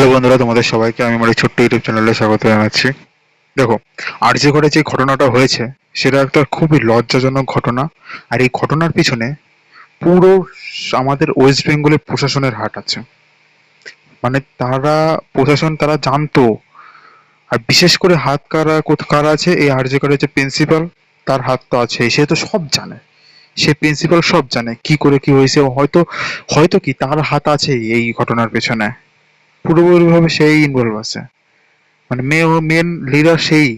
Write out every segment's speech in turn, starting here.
Hello বন্ধুরা, তোমাদের সবাইকে আমি আমার এই ছোট্ট ইউটিউব চ্যানেলে স্বাগত জানাচ্ছি। দেখো, আর যে করে যে ঘটনাটা হয়েছে, সেটা একটা খুবই লজ্জাজনক ঘটনা। আর এই ঘটনার পিছনে পুরো আমাদের ওয়েস্ট বেঙ্গলের প্রশাসনের হাট আছে। মানে তারা, প্রশাসন তারা জানতো। আর বিশেষ করে হাত কারা কারা আছে, এই আর যে করে যে প্রিন্সিপাল, তার হাত তো আছে, সে তো সব জানে। সে প্রিন্সিপাল সব জানে, কি করে কি হয়েছে, হয়তো হয়তো কি তার হাত আছে এই ঘটনার পেছনে। পুরোপুরিভাবে সেই ইনভলভ আছে। মানে মে ও মেন লিডার সেই।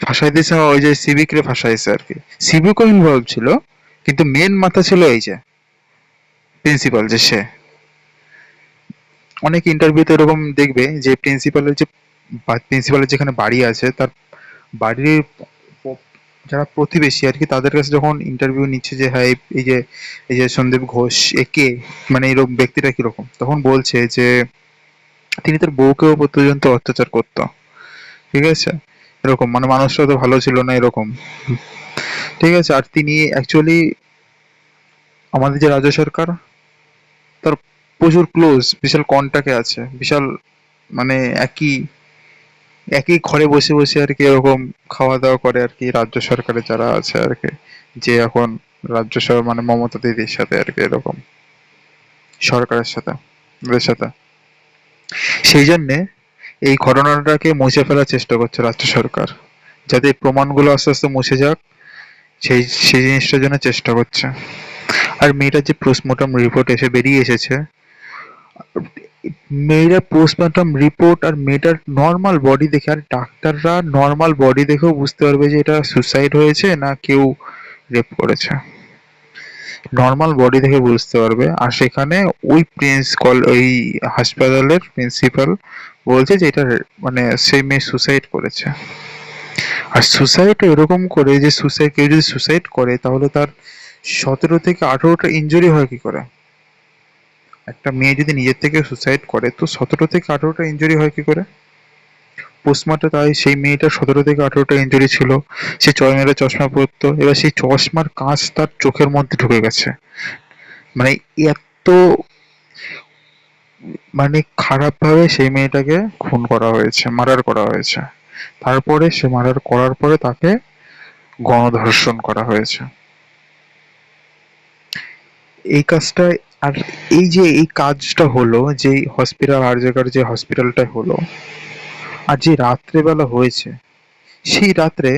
ফাঁসাই দিয়েছে, ওই যে সিভিক রে ফাঁসাইছে আর কি। সিভিকও ইনভলভ ছিল, কিন্তু মেন মাথা ছিল এই যে প্রিন্সিপাল যে সে। অনেক ইন্টারভিউতে এরকম দেখবে যে প্রিন্সিপালের যে প্রিন্সিপালের যেখানে বাড়ি আছে, তার বাড়ির যারা প্রতিবেশী আর কি, তাদের কাছে যখন ইন্টারভিউ নিচ্ছে যে হ্যাঁ এই- যে, এই যে সন্দীপ ঘোষ একে মানে এরকম ব্যক্তিটা কীরকম? তখন বলছে যে, তিনি তার বউকেও পর্যন্ত অত্যাচার করতো। ঠিক আছে? এরকম মানে মানুষটা তো ভালো ছিল না এরকম। ঠিক আছে? আর তিনি অ্যাকচুয়ালি আমাদের যে রাজ্য সরকার, তার প্রচুর ক্লোজ বিশাল কন্টাক্টে আছে, বিশাল মানে একই একই ঘরে বসে বসে আর কি এরকম খাওয়া দাওয়া করে আর কি রাজ্য সরকারে যারা আছে আর কি, যে এখন রাজ্য সরকার মানে মমতা দিদির সাথে আর কি এরকম, সরকারের সাথে, ওদের সাথে। সেই জন্যে এই ঘটনাটাকে মুছে ফেলার চেষ্টা করছে রাজ্য সরকার, যাতে প্রমাণগুলো আস্তে আস্তে মুছে যাক, সেই সেই জিনিসটার জন্য চেষ্টা করছে। আর মেয়েটার যে পোস্টমর্টম রিপোর্ট এসে বেরিয়ে এসেছে মেয়েরা পোস্টমর্টম রিপোর্ট আর মেয়েটার নর্মাল বডি দেখে, আর ডাক্তাররা নর্মাল বডি দেখেও বুঝতে পারবে যে এটা সুসাইড হয়েছে না কেউ রেপ করেছে। নর্মাল বডি দেখে বুঝতে পারবে। আর সেখানে ওই প্রিন্স কল ওই হাসপাতালের প্রিন্সিপাল বলছে যে এটা মানে সেই মেয়ে সুসাইড করেছে। আর সুসাইড এরকম করে যে সুসাইড কেউ যদি সুসাইড করে তাহলে তার সতেরো থেকে আঠেরোটা ইনজুরি হয় কি করে? একটা মেয়ে যদি নিজের থেকে সুসাইড করে, তো সতেরো থেকে আঠেরোটা ইঞ্জুরি হয় কি করে? পোস্টমার্টে তাই সেই মেয়েটার সতেরো থেকে আঠেরোটা ইঞ্জুরি ছিল, সে চশমাটা চশমা পরতো, এবার সেই চশমার কাঁচ তার চোখের মধ্যে ঢুকে গেছে। মানে এত মানে খারাপ ভাবে সেই মেয়েটাকে খুন করা হয়েছে মার্ডার করা হয়েছে। তারপরে সে মার্ডার করার পরে তাকে গণধর্ষণ করা হয়েছে। এই কাজটা আর এই যে এই কাজটা হলো যে হসপিটাল আর জায়গার যে হসপিটালটা হলো, আর যে রাত্রেবেলা হয়েছে, সেই রাত্রে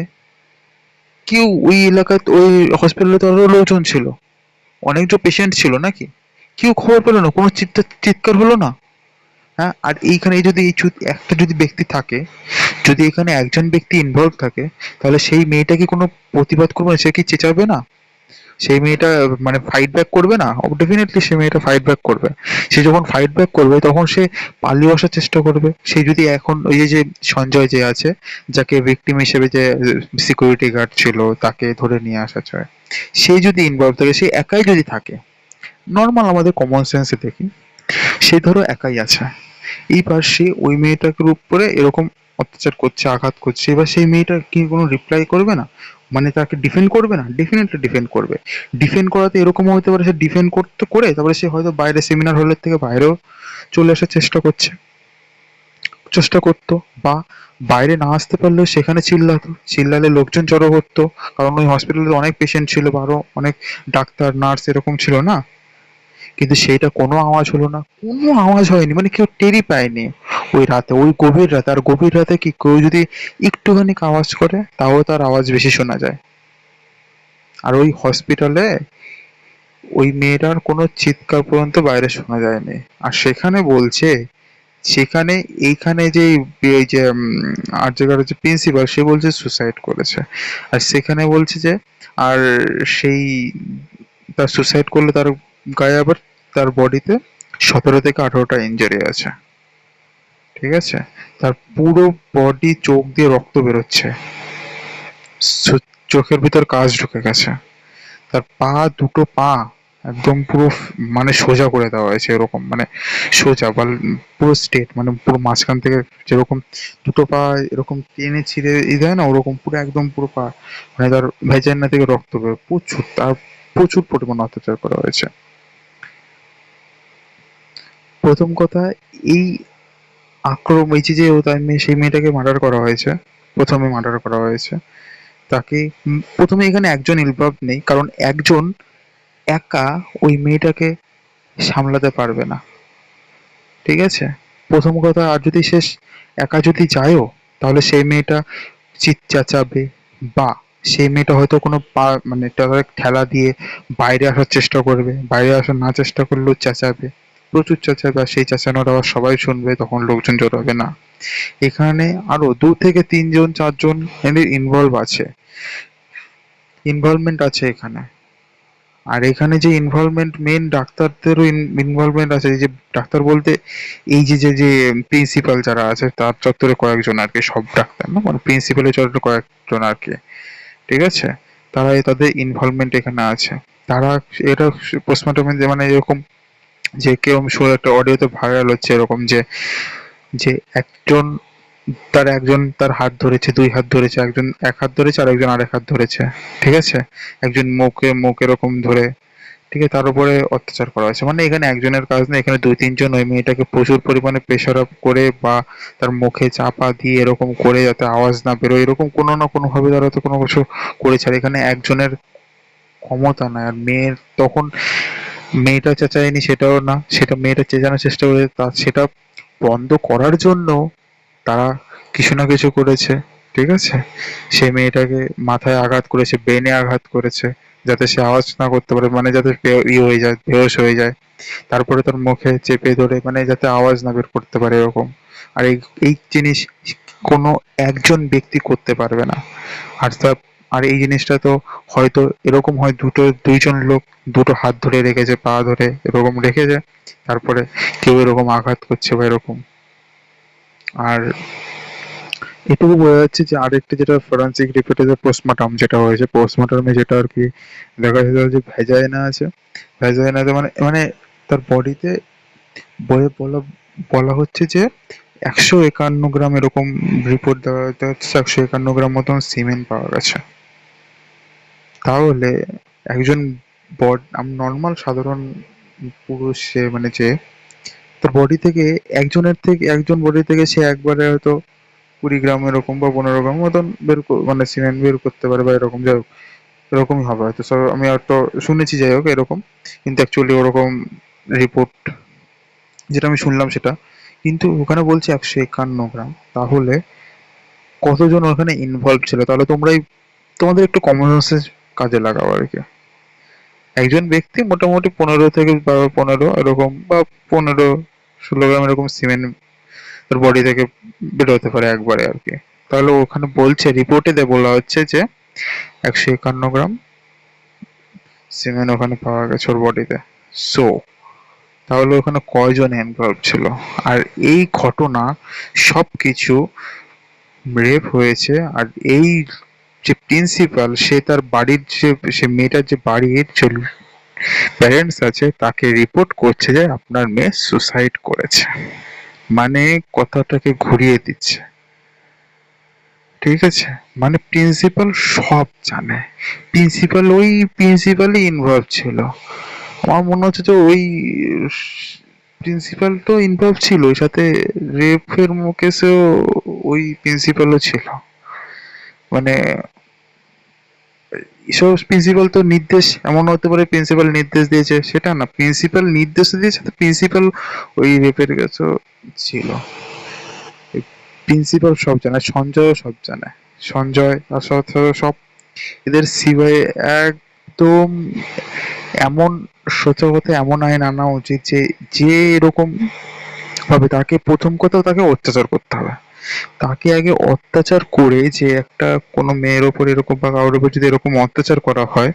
কেউ ওই এলাকায় ওই হসপিটালে তো আরও লোকজন ছিল। অনেকজন পেশেন্ট ছিল নাকি? কেউ খবর পেল না? কোনো চিৎকার হলো না? হ্যাঁ আর এইখানে যদি এই একটা যদি ব্যক্তি থাকে, যদি এখানে একজন ব্যক্তি ইনভলভ থাকে, তাহলে সেই মেয়েটা কি কোনো প্রতিবাদ করবে না? সে কি চেঁচাবে না? সেই মেয়েটা মানে ফাইট ব্যাক করবে না? ডেফিনেটলি সে মেয়েটা ফাইট ব্যাক করবে। সে যখন ফাইট ব্যাক করবে, তখন সে পালিয়ে আসার চেষ্টা করবে। সে যদি এখন ওই যে সঞ্জয় যে আছে, যাকে ভিকটিম হিসেবে যে সিকিউরিটি গার্ড ছিল, তাকে ধরে নিয়ে আসা চায় সে যদি ইনভলভ থাকে, সে একাই যদি থাকে নর্মাল আমাদের কমন সেন্সে দেখি, সে ধরো একাই আছে। এইবার সে ওই মেয়েটাকে উপরে এরকম অত্যাচার করছে, আঘাত করছে, এবার সেই মেয়েটা কি কোনো রিপ্লাই করবে না? মানে তাকে ডিফেন্ড করবে না ডেফিনেটলি ডিফেন্ড করবে। ডিফেন্ড করাতে এরকম হতে পারে, সে ডিফেন্ড করতে করে, তারপরে সে হয়তো বাইরে সেমিনার হলের থেকে বাইরেও চলে আসার চেষ্টা করছে। চেষ্টা করতো, বা বাইরে না আসতে পারলেও সেখানে চিল্লাতো। চিল্লালে লোকজন জড়ো করতো কারণ ওই হসপিটালে অনেক পেশেন্ট ছিল, বা আরও অনেক ডাক্তার নার্স এরকম ছিল না? কিন্তু সেইটা কোনো আওয়াজ হলো না। কোনো আওয়াজ হয়নি মানে কেউ টেরই পায়নি। ওই রাতে, ওই গভীর রাতে। আর গভীর রাতে কি কেউ যদি একটুখানি আওয়াজ করে, তাও তার আওয়াজ বেশি শোনা যায়। আর ওই হসপিটালে ওই মেয়েটার কোনো চিৎকার পর্যন্ত বাইরে শোনা যায়নি। আর সেখানে বলছে, সেখানে এইখানে যে এই যে আর জায়গার যে প্রিন্সিপাল সে বলছে সুসাইড করেছে। আর সেখানে বলছে যে, আর সেই, তার সুসাইড করলে তার গায়ে আবার তার বডিতে সতেরো থেকে আঠারোটা ইনজুরি আছে। ঠিক আছে? তার পুরো বডি চোখ দিয়ে রক্ত বেরোচ্ছে। চোখের ভিতর কাজ ঢুকে গেছে। তার পা, দুটো পা একদম পুরো মানে সোজা করে দেওয়া হয়েছে এরকম মানে সোজা, বা পুরো স্ট্রেট মানে পুরো মাঝখান থেকে যেরকম দুটো পা এরকম টেনে ছিঁড়ে ই দেয় না, ওরকম পুরো একদম পুরো পা মানে তার ভেজান্না থেকে রক্ত বের, প্রচুর, তার প্রচুর পরিমাণ অত্যাচার করা হয়েছে। প্রথম কথা, এই আক্রম, এই যে সেই মেয়েটাকে মার্ডার করা হয়েছে। প্রথমে মার্ডার করা হয়েছে। তাকে প্রথমে এখানে একজন ইনভলভ নেই, কারণ একজন একা ওই মেয়েটাকে সামলাতে পারবে না। ঠিক আছে? প্রথম কথা, আর যদি সে একা যদি যায়ও, তাহলে সেই মেয়েটা চিৎ চেঁচাবে বা সেই মেয়েটা হয়তো কোনো মানে ঠেলা দিয়ে বাইরে আসার চেষ্টা করবে, বাইরে আসার না চেষ্টা করলেও চেঁচাবে। প্রচুর চেঁচাবে আর সেই চেঁচানোর আবার সবাই শুনবে, তখন লোকজন জড়াবে না। এখানে আরও দু থেকে তিনজন, চারজন এদের ইনভলভ আছে। ইনভলভমেন্ট আছে এখানে। আর এখানে যে ইনভলভমেন্ট মেন ডাক্তারদেরও ইনভলভমেন্ট আছে। যে ডাক্তার বলতে এই যে যে যে প্রিন্সিপাল যারা আছে, তার চত্বরে কয়েকজন আর কি, সব ডাক্তার না? মানে প্রিন্সিপালের চত্বরে কয়েকজন আর কি। ঠিক আছে? তারা তাদের ইনভলভমেন্ট এখানে আছে। তারা এটা পোস্টমর্টমে মানে এরকম যে কেউ শুনে একটা অডিওতে ভাইরাল হচ্ছে এরকম যে যে একজন, তার একজন তার হাত ধরেছে, দুই হাত ধরেছে, একজন এক হাত ধরেছে আর একজন আরেক হাত ধরেছে। ঠিক আছে? একজন মুখে মুখ এরকম ধরে, ঠিক আছে? তার উপরে অত্যাচার করা হয়েছে। মানে এখানে একজনের কাজ না এখানে দুই তিনজন ওই মেয়েটাকে প্রচুর পরিমাণে প্রেশার আপ করে বা তার মুখে চাপা দিয়ে এরকম করে যাতে আওয়াজ না বেরোয়, এরকম কোনো না কোনো ভাবে তারা তো কোনো কিছু করেছে। আর এখানে একজনের ক্ষমতা নাই। আর মেয়ের তখন মেয়েটা চেঁচায়নি, সেটাও না। সেটা মেয়েটা চেঁচানোর চেষ্টা করে তা সেটা বন্ধ করার জন্য তারা কিছু না কিছু করেছে, ঠিক আছে? সে মেয়েটাকে মাথায় আঘাত করেছে ব্রেনে আঘাত করেছে, যাতে সে আওয়াজ না করতে পারে মানে যাতে ই হয়ে যায় বেহস হয়ে যায়। তারপরে তার মুখে চেপে ধরে মানে যাতে আওয়াজ না বের করতে পারে এরকম। আর এই এই জিনিস কোনো একজন ব্যক্তি করতে পারবে না। আর তা আর এই জিনিসটা তো হয়তো এরকম হয় দুটো, দুইজন লোক দুটো হাত ধরে রেখেছে, পা ধরে এরকম রেখেছে, তারপরে কেউ এরকম আঘাত করছে বা এরকম। আর এটুকু বোঝা যাচ্ছে যে আরেকটা যেটা ফরেন্সিক রিপোর্টে পোস্টমর্টম যেটা হয়েছে পোস্টমর্টমে যেটা আর কি দেখা যাচ্ছে যে ভেজাইনা আছে। ভেজাইনাতে মানে মানে তার বডিতে বইয়ে বলা বলা হচ্ছে যে একশো একান্ন গ্রাম এরকম রিপোর্ট দেওয়া যাচ্ছে একশো একান্ন গ্রাম মতন সিমেন্ট পাওয়া গেছে। তাহলে একজন বড নর্মাল সাধারণ পুরুষ সে মানে যে তার বডি থেকে একজনের থেকে, একজন বডি থেকে সে একবারে হয়তো কুড়ি গ্রাম এরকম বা পনেরো গ্রাম মতন বের মানে সিমেন্ট বের করতে পারে বা এরকম, যাই হোক, এরকমই হবে হয়তো। সব আমি হয়তো শুনেছি যাই হোক এরকম, কিন্তু অ্যাকচুয়ালি ওরকম রিপোর্ট যেটা আমি শুনলাম সেটা। কিন্তু ওখানে বলছে একশো একান্ন গ্রাম। তাহলে কতজন ওখানে ইনভলভ ছিল? তাহলে তোমরাই, তোমাদের একটু কমন সেন্স কাজে লাগাও আর কি। একজন ব্যক্তি মোটামুটি পনেরো থেকে পনেরো এরকম বা পনেরো ষোলো গ্রাম এরকম সিমেন্ট তার বডি থেকে বেরোতে পারে একবারে আর কি। তাহলে ওখানে বলছে রিপোর্টে বলা হচ্ছে যে একশো একান্ন গ্রাম সিমেন্ট ওখানে পাওয়া গেছে ওর বডিতে সো তাহলে ওখানে কয়জন ইনভলভ ছিল? আর এই ঘটনা সব কিছু রেপ হয়েছে আর এই যে প্রিন্সিপাল সে তার বাড়ির যে, সে মেয়েটার যে বাড়ির যে প্যারেন্টস আছে, তাকে রিপোর্ট করছে যে আপনার মেয়ে সুসাইড করেছে। মানে কথাটাকে ঘুরিয়ে দিচ্ছে। ঠিক আছে? মানে প্রিন্সিপাল সব জানে। প্রিন্সিপাল ওই প্রিন্সিপালই ইনভলভ ছিল। আমার মনে হচ্ছে যে ওই প্রিন্সিপাল তো ইনভলভ ছিল, ওই সাথে রেপের কেসেও ওই প্রিন্সিপালও ছিল। মানে প্রিন্সিপাল তো নির্দেশ, এমন হতে পারে প্রিন্সিপাল নির্দেশ দিয়েছে, সেটা না। প্রিন্সিপাল নির্দেশ দিয়েছে, তো প্রিন্সিপাল ওই রেপের কাছেও ছিল। প্রিন্সিপাল সব জানে সঞ্জয়ও সব জানে। সঞ্জয় আর সব সব, এদের সিবাই একদম এমন কথা এমন আইন আনা উচিত যে যে এরকম ভাবে তাকে, প্রথম কথা তাকে অত্যাচার করতে হবে। তাকে আগে অত্যাচার করে যে একটা কোনো মেয়ের ওপর এরকম বা কারোর উপর যদি এরকম অত্যাচার করা হয়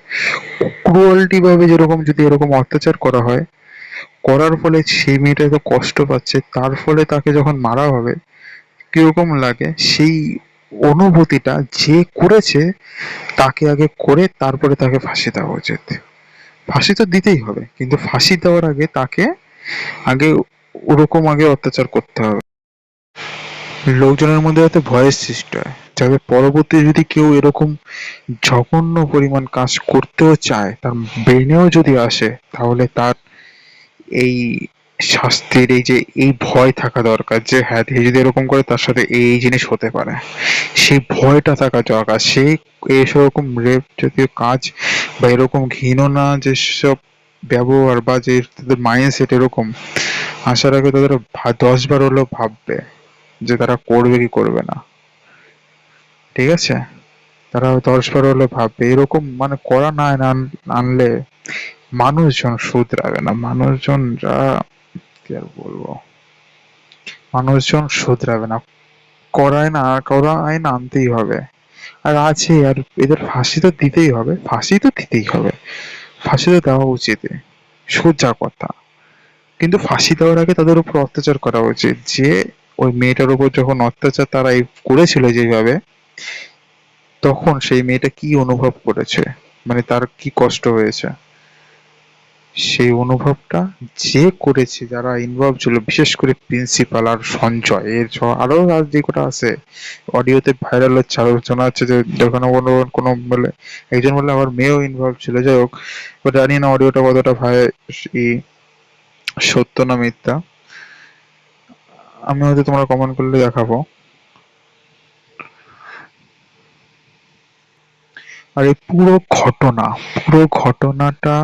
ক্রুয়ালিটি ভাবে যেরকম যদি এরকম অত্যাচার করা হয়, করার ফলে সেই মেয়েটা এত কষ্ট পাচ্ছে, তার ফলে তাকে যখন মারা হবে, কীরকম লাগে? সেই অনুভূতিটা যে করেছে, তাকে আগে করে তারপরে তাকে ফাঁসি দেওয়া উচিত। ফাঁসি তো দিতেই হবে, কিন্তু ফাঁসি দেওয়ার আগে তাকে আগে ওরকম আগে অত্যাচার করতে হবে। লোকজনের মধ্যে যাতে ভয়ের সৃষ্টি হয়, যাতে পরবর্তী যদি কেউ এরকম জঘন্য পরিমাণ কাজ করতেও চায়, তার ব্রেনেও যদি আসে, তাহলে তার এই শাস্তির, এই যে, এই ভয় থাকা দরকার যে হ্যাঁ সে যদি এরকম করে, তার সাথে এই জিনিস হতে পারে। সেই ভয়টা থাকা দরকার। সেই এরকম রেপ জাতীয় কাজ বা এরকম ঘৃণনা যেসব ব্যবহার বা যে তাদের মাইন্ডসেট এরকম, আসার আগে তাদের ভা- দশ বার হলেও ভাববে। যে তারা করবে কি করবে না। ঠিক আছে? তারা দশ বার হলেও ভাববে, এরকম মানে করা না আনলে মানুষজন শুধরাবে না। মানুষজন যা, কি আর বলব? মানুষজন শুধরাবে না। করায় না করা আইন আনতেই হবে। আর আছে, আর এদের ফাঁসি তো দিতেই হবে। ফাঁসি তো দিতেই হবে। ফাঁসি তো দেওয়া উচিত। সোজা কথা। কিন্তু ফাঁসি দেওয়ার আগে তাদের উপর অত্যাচার করা উচিত। যে ওই মেয়েটার উপর যখন অত্যাচার তারা করেছিল যেভাবে, তখন সেই মেয়েটা কি অনুভব করেছে? মানে তার কি কষ্ট হয়েছে? সেই অনুভবটা যে করেছে, যারা ইনভলভ ছিল, বিশেষ করে প্রিন্সিপাল আর সঞ্জয়, এর আরও আর যে কটা আছে, অডিওতে ভাইরাল হচ্ছে আলোচনা হচ্ছে যে যখন কোনো কোনো বলে, একজন বলে আমার মেয়েও ইনভলভ ছিল। যাই হোক জানি না অডিওটা কতটা ভাই সত্য না মিথ্যা। আমি হয়তো তোমরা কমেন্ট করলে দেখাবো। আর এই পুরো ঘটনা, পুরো ঘটনাটা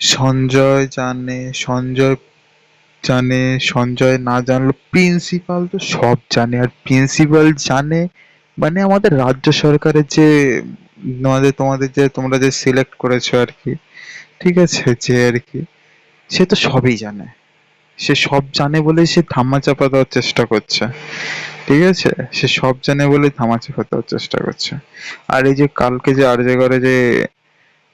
সঞ্জয় জানে সঞ্জয় জানে, সঞ্জয় না জানলো প্রিন্সিপাল তো সব জানে। আর প্রিন্সিপাল জানে মানে আমাদের রাজ্য সরকারের যে তোমাদের তোমাদের যে, তোমরা যে সিলেক্ট করেছ আর কি, ঠিক আছে, যে আর কি, সে তো সবই জানে। সে সব জানে বলে সে ধামা চাপা দেওয়ার চেষ্টা করছে। ঠিক আছে? সে সব জানে বলে ধামা চাপা দেওয়ার চেষ্টা করছে। আর এই যে কালকে যে আরজেগরে যে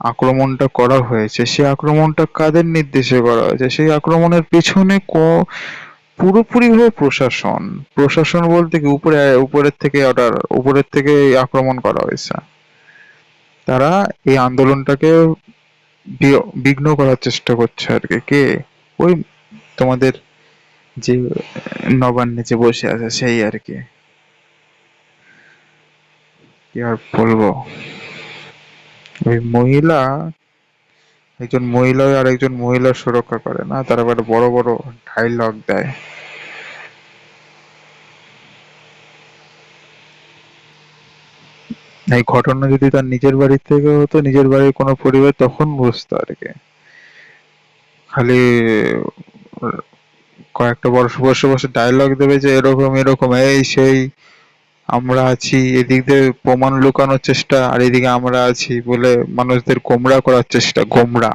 আক্রমণটা করা হয়েছে, সেই আক্রমণটা কাদের নির্দেশে করা হয়েছে? সেই আক্রমণের পেছনে ক পুরোপুরি ভাবে প্রশাসন। প্রশাসন বলতে কি উপরে, উপরের থেকে অর্ডার, উপরের থেকে আক্রমণ করা হয়েছে। তারা এই আন্দোলনটাকে বিঘ্ন করার চেষ্টা করছে আর কি। কে? ওই তোমাদের যে নবান্নে যে বসে আছে সেই আর কি। আর বলব? ওই মহিলা, একজন মহিলা আর একজন মহিলার সুরক্ষা করে না, তারা আবার বড় বড় ডায়লগ দেয়। এই ঘটনা যদি তার নিজের বাড়ির থেকে হতো, নিজের বাড়ির কোনো পরিবার, তখন বুঝতো আর কি। খালি কয়েকটা বর্ষ বসে বসে ডায়লগ দেবে যে এরকম এরকম, এই সেই, আমরা আছি, এদিক দিয়ে প্রমাণ লুকানোর চেষ্টা, আর এদিকে আমরা আছি বলে মানুষদের গোমরা করার চেষ্টা, গোমরা।